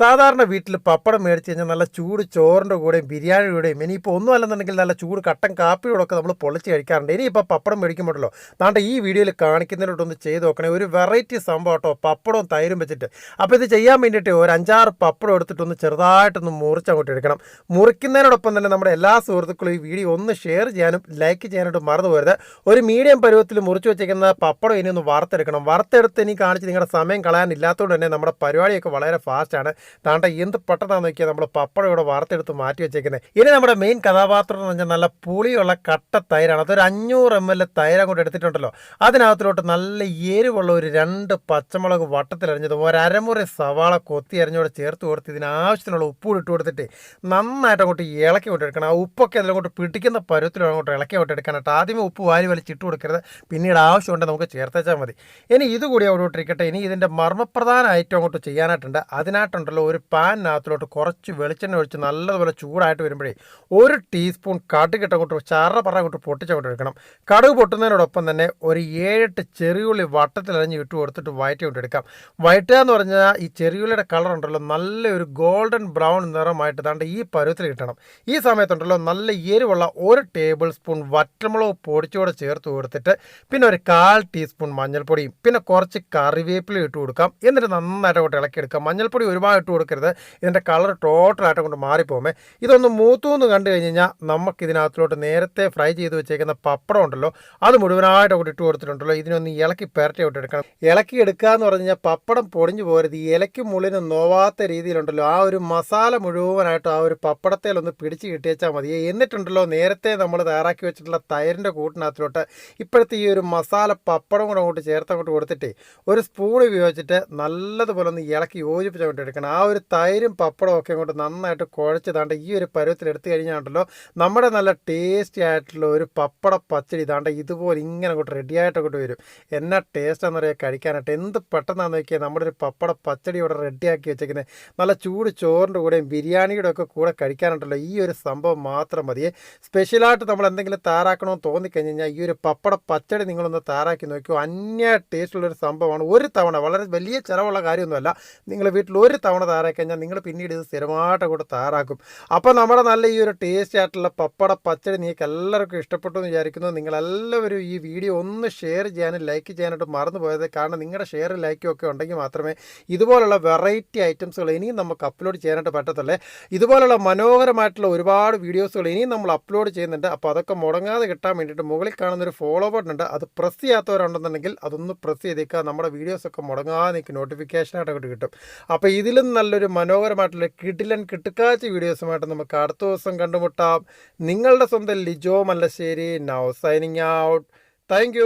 സാധാരണ വീട്ടിൽ പപ്പടം മേടിച്ച് കഴിഞ്ഞാൽ നല്ല ചൂട് ചോറിന്റെ കൂടെയും ബിരിയാണി കൂടെയും ഇനിയിപ്പോൾ ഒന്നും അല്ലെന്നുണ്ടെങ്കിൽ നല്ല ചൂട് കട്ടൻ കാപ്പിയോടൊക്കെ നമ്മൾ പൊളിച്ച് കഴിക്കാറുണ്ട്. ഇനിയിപ്പോൾ പപ്പടം മേടിക്കുമ്പോഴല്ലോ താണ്ട ഈ വീഡിയോയിൽ കാണിക്കുന്നതിനോട്ടൊന്ന് ചെയ്ത് നോക്കണേ. ഒരു വെറൈറ്റി സംഭവം കേട്ടോ പപ്പടവും തൈരും വെച്ചിട്ട്. അപ്പോൾ ഇത് ചെയ്യാൻ വേണ്ടിയിട്ട് ഒരു അഞ്ചാറ് പപ്പടം എടുത്തിട്ടൊന്ന് ചെറുതായിട്ടൊന്ന് മുറിച്ച് അങ്ങോട്ട് എടുക്കണം. മുറിക്കുന്നതിനോടൊപ്പം തന്നെ നമ്മുടെ എല്ലാ സുഹൃത്തുക്കളും ഈ വീഡിയോ ഒന്ന് ഷെയർ ചെയ്യാനും ലൈക്ക് ചെയ്യാനായിട്ട് മറന്നു പോരുത് ഒരു മീഡിയം പരുവത്തിൽ മുറിച്ച് വെച്ചേക്കുന്ന പപ്പടം ഇനി ഒന്ന് വറുത്തെടുക്കണം. വറുത്തെടുത്ത് ഇനി കാണിച്ച് നിങ്ങളുടെ സമയം കളയാനില്ലാത്തതുകൊണ്ട് തന്നെ നമ്മുടെ പരിപാടിയൊക്കെ വളരെ ഫാസ്റ്റാണ് താണ്ട എന്ത് പെട്ടെന്നാന്ന് നോക്കിയാൽ നമ്മൾ പപ്പടം ഇവിടെ വാർത്തെടുത്ത് മാറ്റി വെച്ചേക്കുന്നത് ഇനി നമ്മുടെ മെയിൻ കഥാപാത്രം എന്ന് പറഞ്ഞാൽ നല്ല പുളിയുള്ള കട്ട തൈരാണ്. അതൊരു അഞ്ഞൂറ് എം എൽ തൈര കൊണ്ട് എടുത്തിട്ടുണ്ടല്ലോ. അതിനകത്തിലോട്ട് നല്ല എരിവുള്ള ഒരു രണ്ട് പച്ചമുളക് വട്ടത്തിലരിഞ്ഞതും ഒരു അരമുറി സവാള കൊത്തി അരിഞ്ഞോടെ ചേർത്ത് കൊടുത്ത് ഇതിന് ആവശ്യത്തിനുള്ള ഉപ്പ് ഇട്ട് കൊടുത്തിട്ട് നന്നായിട്ട് അങ്ങോട്ട് ഇളക്കി കൊണ്ടെടുക്കണം ആ ഉപ്പൊക്കെ അതിലങ്ങോട്ട് പിടിക്കുന്ന പരുവത്തിൽ അങ്ങോട്ട് ഇളക്കി കൊണ്ടെടുക്കണം കേട്ടോ. ആദ്യമേ ഉപ്പ് വാരി വലിച്ചിട്ട് കൊടുക്കരുത്. പിന്നീട് ആവശ്യമുണ്ട് നമുക്ക് ചേർത്തേച്ചാൽ മതി. ഇനി ഇതുകൂടി അവിടെ ഇട്ടിരിക്കട്ടെ. ഇനി ഇതിന്റെ മർമ്മപ്രധാന ഐറ്റം അങ്ങോട്ട് ചെയ്യാനായിട്ടുണ്ട്. അതിനായിട്ടുണ്ടല്ലോ ഒരു പാനിനകത്തിലോട്ട് കുറച്ച് വെളിച്ചെണ്ണ ഒഴിച്ച് നല്ലതുപോലെ ചൂടായിട്ട് വരുമ്പോഴേ ഒരു ടീസ്പൂൺ കടുകിട്ട് അങ്ങോട്ട് ചറ പറ അങ്ങോട്ട് പൊട്ടിച്ചങ്ങോട്ട് എടുക്കണം കടുക് പൊട്ടുന്നതിനോടൊപ്പം തന്നെ ഒരു ഏഴെട്ട് ചെറിയുള്ളി വട്ടത്തിലറിഞ്ഞ് ഇട്ട് കൊടുത്തിട്ട് വയറ്റി കൊണ്ട് എടുക്കാം. വയറ്റുക എന്ന് പറഞ്ഞാൽ ഈ ചെറിയുള്ളിയുടെ കളർ ഉണ്ടല്ലോ നല്ലൊരു ഗോൾഡൻ ബ്രൗൺ നിറമായിട്ട് താണ്ട് ഈ പരുവത്തിൽ കിട്ടണം. ഈ സമയത്തുണ്ടല്ലോ നല്ല എരിവുള്ള ഒരു ടേബിൾ സ്പൂൺ വറ്റമുളക് പൊടിച്ചുകൂടെ ചേർത്ത് കൊടുത്തിട്ട് പിന്നെ ഒരു കാൽ ടീസ്പൂൺ മഞ്ഞൾപ്പൊടിയും പിന്നെ കുറച്ച് കറിവേപ്പില ഇട്ട് കൊടുക്കാം. എന്നിട്ട് നന്നായിട്ട് ഇളക്കിയെടുക്കാം. മഞ്ഞൾപ്പൊടി ഒരുപാട് ഇട്ട് കൊടുക്കരുത്. ഇതിന്റെ കളർ ടോട്ടലായിട്ട് കൊണ്ട് മാറിപ്പോമേ ഇതൊന്ന് മൂത്തൂന്ന് കണ്ടു കഴിഞ്ഞ് കഴിഞ്ഞാൽ നമുക്ക് നേരത്തെ ഫ്രൈ ചെയ്ത് വെച്ചേക്കുന്ന പപ്പടം ഉണ്ടല്ലോ അത് മുഴുവനായിട്ട് കൂടി ഇട്ട് കൊടുത്തിട്ടുണ്ടല്ലോ. ഇതിനൊന്ന് ഇളക്കി പെരട്ടി അങ്ങോട്ട് എടുക്കണം. ഇളക്കി എടുക്കുക എന്ന് പറഞ്ഞു കഴിഞ്ഞാൽ പപ്പടം പൊടിഞ്ഞു പോരുത്. ഈ ഇലയ്ക്കും മുള്ളിനും നോവാത്ത രീതിയിലുണ്ടല്ലോ. ആ ഒരു മസാല മുഴുവനായിട്ട് ആ ഒരു പപ്പടത്തേലൊന്ന് പിടിച്ച് കിട്ടിയേച്ചാൽ മതി. എന്നിട്ടുണ്ടല്ലോ നേരത്തെ നമ്മൾ തയ്യാറാക്കി വെച്ചിട്ടുള്ള തൈരിന്റെ കൂട്ടിനകത്തിലോട്ട് ഇപ്പോഴത്തെ ഈ ഒരു മസാല പപ്പടം കൂടെ അങ്ങോട്ട് ചേർത്ത് അങ്ങോട്ട് കൊടുത്തിട്ട് ഒരു സ്പൂൺ ഉപയോഗിച്ചിട്ട് നല്ലതുപോലെ ഒന്ന് ഇളക്കി യോജിപ്പിച്ച് അങ്ങോട്ട് എടുക്കണം. ആ ഒരു തൈരും പപ്പടവും ഒക്കെ കൊണ്ട് നന്നായിട്ട് കുഴച്ച് താണ്ട് ഈ ഒരു പരുവത്തിൽ എടുത്തു കഴിഞ്ഞാണ്ടല്ലോ നമ്മുടെ നല്ല ടേസ്റ്റി ആയിട്ടുള്ള ഒരു പപ്പട പച്ചടി താണ്ട ഇതുപോലെ ഇങ്ങനെ അങ്ങോട്ട് റെഡി ആയിട്ട് അങ്ങോട്ട് വരും. എന്നാ ടേസ്റ്റ് പറയുക കഴിക്കാനായിട്ട്. എന്ത് പെട്ടെന്നാന്ന് നോക്കിയാൽ നമ്മുടെ ഒരു പപ്പട പച്ചടി ഇവിടെ റെഡിയാക്കി വെച്ചേക്കുന്നത് നല്ല ചൂട് ചോറിന്റെ കൂടെയും ബിരിയാണിയുടെ ഒക്കെ കൂടെ കഴിക്കാനുണ്ടല്ലോ ഈ ഒരു സംഭവം മാത്രം മതിയെ സ്പെഷ്യലായിട്ട് നമ്മൾ എന്തെങ്കിലും തയ്യാറാക്കണമെന്ന് തോന്നിക്കഴിഞ്ഞ് കഴിഞ്ഞാൽ ഈ ഒരു പപ്പട പച്ചടി നിങ്ങളൊന്ന് തയ്യാറാക്കി നോക്കിയോ. അന്യ ടേസ്റ്റുള്ളൊരു സംഭവമാണ്. ഒരു തവണ വളരെ വലിയ ചിലവുള്ള കാര്യമൊന്നുമല്ല. നിങ്ങൾ വീട്ടിൽ ഒരു തവണ തയ്യാറാക്കി കഴിഞ്ഞാൽ നിങ്ങൾ പിന്നീട് ഇത് സ്ഥിരമായിട്ട് കൂടെ തയ്യാറാക്കും അപ്പോൾ നമ്മുടെ നല്ല ഈ ഒരു ടേസ്റ്റ് ആയിട്ടുള്ള പപ്പട പച്ചടി നിങ്ങൾക്ക് എല്ലാവർക്കും ഇഷ്ടപ്പെട്ടു എന്ന് വിചാരിക്കുന്നു. നിങ്ങളെല്ലാവരും ഈ വീഡിയോ ഒന്ന് ഷെയർ ചെയ്യാനും ലൈക്ക് ചെയ്യാനായിട്ട് മറന്നു പോയത്. കാരണം നിങ്ങളുടെ ഷെയർ ലൈക്കും ഒക്കെ ഉണ്ടെങ്കിൽ മാത്രമേ ഇതുപോലുള്ള വെറൈറ്റി ഐറ്റംസുകൾ ഇനിയും നമുക്ക് അപ്ലോഡ് ചെയ്യാനായിട്ട് പറ്റത്തുള്ളേ. ഇതുപോലുള്ള മനോഹരമായിട്ടുള്ള ഒരുപാട് വീഡിയോസുകൾ ഇനിയും നമ്മൾ അപ്ലോഡ് ചെയ്യുന്നുണ്ട്. അപ്പോൾ അതൊക്കെ മുടങ്ങാതെ കിട്ടാൻ വേണ്ടിയിട്ട് മുകളിൽ കാണുന്ന ഒരു ഫോളോ ബട്ടൺ ഉണ്ട്. അത് പ്രസ് ചെയ്യാത്തവരുണ്ടെന്നുണ്ടെങ്കിൽ അതൊന്ന് പ്രസ് ചെയ്തേക്കുക. നമ്മുടെ വീഡിയോസൊക്കെ മുടങ്ങാതെ നിങ്ങൾക്ക് നോട്ടിഫിക്കേഷനായിട്ട് കിട്ടും. അപ്പോൾ ഇതിലും നല്ലൊരു മനോഹരമായിട്ടുള്ള കിടിലൻ കിട്ടുക്കാച്ച വീഡിയോസുമായിട്ട് നമുക്ക് അടുത്ത ദിവസം കണ്ടുമുട്ടാം. നിങ്ങളുടെ സ്വന്തം Lijo Mallassery. Now signing out thank